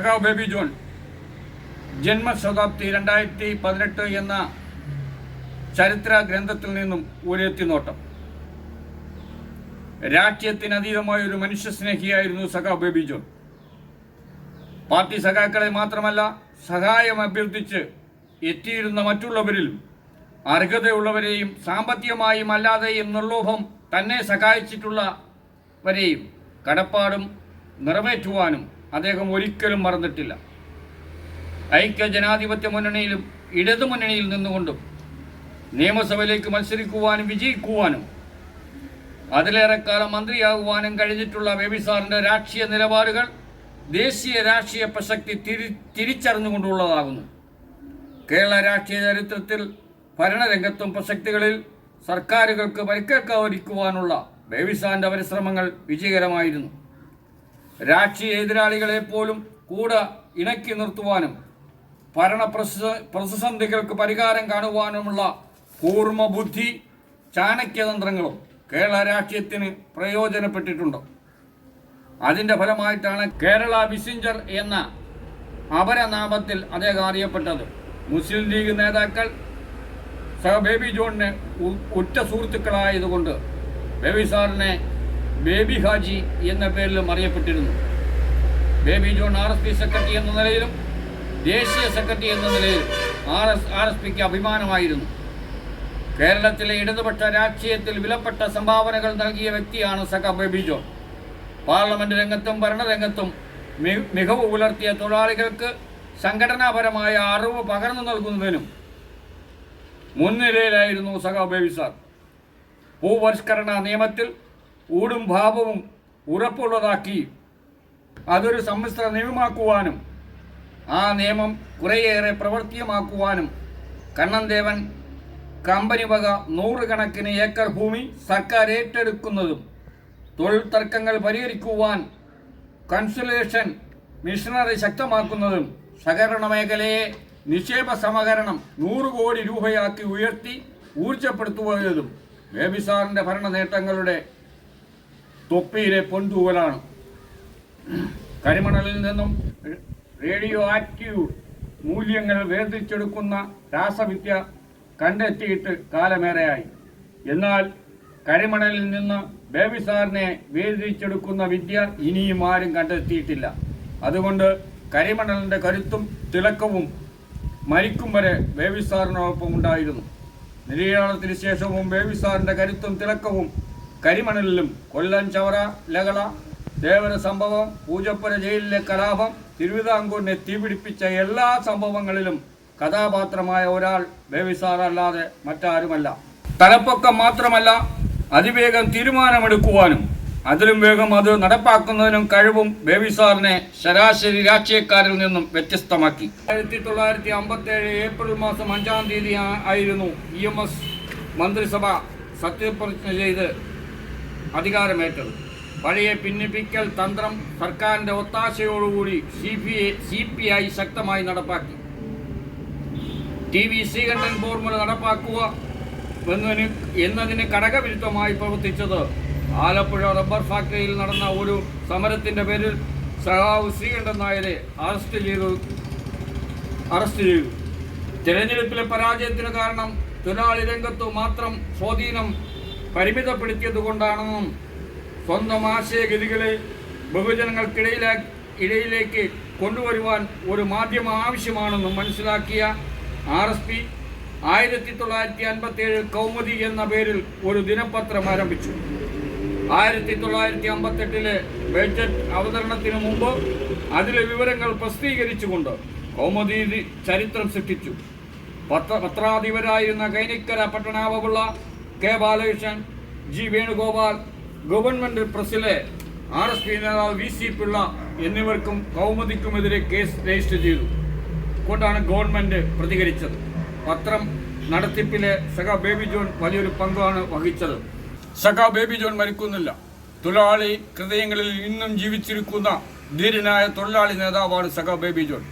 സഖാവ് baby John ജന്മശതാബ്ദി രണ്ടായിരത്തി പതിനെട്ട് എന്ന ചരിത്ര ഗ്രന്ഥത്തിൽ നിന്നും ഒരു എത്തിനോട്ടം രാഷ്ട്രീയത്തിന് അതീതമായ ഒരു മനുഷ്യസ്നേഹിയായിരുന്നു സഖാവ് ബേബി ജോൺ. പാർട്ടി സഖാക്കളെ മാത്രമല്ല സഹായം അഭ്യർത്ഥിച്ച് എത്തിയിരുന്ന മറ്റുള്ളവരിലും അർഹതയുള്ളവരെയും സാമ്പത്തികമായും അല്ലാതെയും നിർലോഭം തന്നെ സഹായിച്ചിട്ടുള്ളവരെയും കടപ്പാടും നിറവേറ്റുവാനും അദ്ദേഹം ഒരിക്കലും മറന്നിട്ടില്ല. ഐക്യ ജനാധിപത്യ മുന്നണിയിലും ഇടതു മുന്നണിയിൽ നിന്നുകൊണ്ടും നിയമസഭയിലേക്ക് മത്സരിക്കുവാനും വിജയിക്കുവാനും അതിലേറെക്കാലം മന്ത്രിയാകുവാനും കഴിഞ്ഞിട്ടുള്ള ബേബി സാറിന്റെ രാഷ്ട്രീയ നിലപാടുകൾ ദേശീയ രാഷ്ട്രീയ പ്രസക്തി തിരി തിരിച്ചറിഞ്ഞുകൊണ്ടുള്ളതാകുന്നു. കേരള രാഷ്ട്രീയ ചരിത്രത്തിൽ ഭരണരംഗത്തും പ്രസക്തികളിൽ സർക്കാരുകൾക്ക് പരിക്കേൽക്കാതിരിക്കുവാനുള്ള ബേബി സാറിന്റെ പരിശ്രമങ്ങൾ വിജയകരമായിരുന്നു. രാഷ്ട്രീയ എതിരാളികളെ പോലും കൂടെ ഇണക്കി നിർത്തുവാനും ഭരണ പ്രതിസന്ധികൾക്ക് പരിഹാരം കാണുവാനുമുള്ള കൂർമ്മ ബുദ്ധി ചാണക്യതന്ത്രങ്ങളും കേരള രാഷ്ട്രീയത്തിന് പ്രയോജനപ്പെട്ടിട്ടുണ്ട്. അതിന്റെ ഫലമായിട്ടാണ് കേരള വിസിഞ്ചർ എന്ന അപരനാമത്തിൽ അദ്ദേഹം അറിയപ്പെട്ടത്. മുസ്ലിം ലീഗ് നേതാക്കൾ സഹ ബേബി ജോണിന് ഉറ്റ സുഹൃത്തുക്കളായതുകൊണ്ട് ബേബി സാറിനെ ബേബി ഹാജി എന്ന പേരിലും അറിയപ്പെട്ടിരുന്നു. Baby John R S P secretary എന്ന നിലയിലും ദേശീയ സെക്രട്ടറി എന്ന നിലയിലും ആർ എസ് ആർ എസ് പിക്ക് അഭിമാനമായിരുന്നു. കേരളത്തിലെ ഇടതുപക്ഷ രാഷ്ട്രീയത്തിൽ വിലപ്പെട്ട സംഭാവനകൾ നൽകിയ വ്യക്തിയാണ് സഖ ബേബി ജോൺ. പാർലമെന്റ് രംഗത്തും ഭരണരംഗത്തും മികവ് പുലർത്തിയ തൊഴിലാളികൾക്ക് സംഘടനാപരമായ അറിവ് പകർന്നു നൽകുന്നതിനും മുൻനിരയിലായിരുന്നു സഖ ബേബി സാർ. ഭൂപരിഷ്കരണ നിയമത്തിൽ ഊടും ഭാവവും ഉറപ്പുള്ളതാക്കി അതൊരു സമ്മിശ്ര നിയമമാക്കുവാനും ആ നിയമം കുറേയേറെ പ്രവർത്തിയമാക്കുവാനും കണ്ണൻദേവൻ കമ്പനി വക നൂറുകണക്കിന് ഏക്കർ ഭൂമി സർക്കാർ ഏറ്റെടുക്കുന്നതും തൊഴിൽ തർക്കങ്ങൾ പരിഹരിക്കുവാൻ കൺസുലേഷൻ മിഷനറി ശക്തമാക്കുന്നതും സഹകരണ മേഖലയെ നിക്ഷേപ സമഹരണം നൂറ് കോടി രൂപയാക്കി ഉയർത്തി ഊർജപ്പെടുത്തുന്നതും ബേബിസാറിന്റെ ഭരണ നേട്ടങ്ങളുടെ തൊപ്പിയിലെ പൊൻതൂവലാണ്. കരിമണലിൽ നിന്നും റേഡിയോ ആക്റ്റീവ് മൂല്യങ്ങൾ വേർതിരിച്ചെടുക്കുന്ന രാസവിദ്യ കണ്ടെത്തിയിട്ട് കാലമേറെയായി. എന്നാൽ കരിമണലിൽ നിന്ന് ബേബിസാറിനെ വേർതിരിച്ചെടുക്കുന്ന വിദ്യ ഇനിയും ആരും കണ്ടെത്തിയിട്ടില്ല. അതുകൊണ്ട് കരിമണലിന്റെ കരുത്തും തിളക്കവും മരിക്കും വരെ ബേബിസാറിനോടൊപ്പം ഉണ്ടായിരുന്നു. നിര്യാണത്തിന് ശേഷവും ബേബിസാറിന്റെ കരുത്തും തിളക്കവും കരിമണലിലും കൊല്ലം ചവറ ലകള ദേവര സംഭവം പൂജപ്പുര ജയിലിലെ കലാപം തിരുവിതാംകൂറിനെ തീപിടിപ്പിച്ച എല്ലാ സംഭവങ്ങളിലും കഥാപാത്രമായ ഒരാൾ ബേബി സാർ അല്ലാതെ മറ്റാരുമല്ല. തലപ്പൊക്കം മാത്രമല്ല അതിവേഗം തീരുമാനമെടുക്കുവാനും അതിലും വേഗം അത് നടപ്പാക്കുന്നതിനും കഴിവും ബേബിസാറിനെ ശരാശരി രാഷ്ട്രീയക്കാരിൽ നിന്നും വ്യത്യസ്തമാക്കി. ആയിരത്തി തൊള്ളായിരത്തി അമ്പത്തി ഏഴ് ഏപ്രിൽ മാസം അഞ്ചാം തീയതി ആയിരുന്നു ഇ എം എസ് മന്ത്രിസഭ സത്യപ്രതിജ്ഞ ചെയ്ത് അധികാരമേറ്റത്. പഴയ ഭിന്നിപ്പിക്കൽ തന്ത്രം സർക്കാരിന്റെ ഒത്താശയോടുകൂടി C P C P I ശക്തമായി നടപ്പാക്കി. ടി വി ശ്രീകണ്ഠൻ ഫോർമുല നടപ്പാക്കുക എന്നതിന് എന്നതിന് ഘടകവിരുദ്ധമായി പ്രവർത്തിച്ചത് ആലപ്പുഴ റബ്ബർ ഫാക്ടറിയിൽ നടന്ന ഒരു സമരത്തിന്റെ പേരിൽ സഹാവ് ശ്രീകണ്ഠൻ നായരെ അറസ്റ്റ് ചെയ്തു. അറസ്റ്റ് ചെയ്തു. തിരഞ്ഞെടുപ്പിലെ പരാജയത്തിന് കാരണം തൊഴിലാളി രംഗത്തു മാത്രം സ്വാധീനം പരിമിതപ്പെടുത്തിയത് കൊണ്ടാണെന്നും സ്വന്തം ആശയഗതികളെ ബഹുജനങ്ങൾക്കിടയിലാ ഇടയിലേക്ക് കൊണ്ടുവരുവാൻ ഒരു മാധ്യമം ആവശ്യമാണെന്നും മനസ്സിലാക്കിയ ആർ എസ് പി ആയിരത്തി തൊള്ളായിരത്തി അൻപത്തി ഏഴ് കൗമുദി എന്ന പേരിൽ ഒരു ദിനപത്രം ആരംഭിച്ചു. ആയിരത്തി തൊള്ളായിരത്തി അമ്പത്തെട്ടിലെ ബഡ്ജറ്റ് അവതരണത്തിന് മുമ്പ് അതിലെ വിവരങ്ങൾ പ്രസിദ്ധീകരിച്ചുകൊണ്ട് കൗമുദി ചരിത്രം സൃഷ്ടിച്ചു. പത്ര പത്രാധിപരായിരുന്ന Kainikkara പട്ടണാവപിള്ള K Balakrishnan G Venugopal government പ്രസിലെ R S P നേതാവ് വി സി പിള്ള എന്നിവർക്കും കൗമുദിക്കുമെതിരെ കേസ് രജിസ്റ്റർ ചെയ്തു. കൊണ്ടാണ് ഗവൺമെന്റ് പ്രതികരിച്ചത്. പത്രം നടത്തിപ്പിലെ സഖ ബേബി ജോൺ വലിയൊരു പങ്കാണ് വഹിച്ചത്. സഖ ബേബി ജോൺ മരിക്കുന്നില്ല. തൊഴിലാളി ഹൃദയങ്ങളിൽ ഇന്നും ജീവിച്ചിരിക്കുന്ന ധീരനായ തൊഴിലാളി നേതാവാണ് സഖ ബേബി ജോൺ.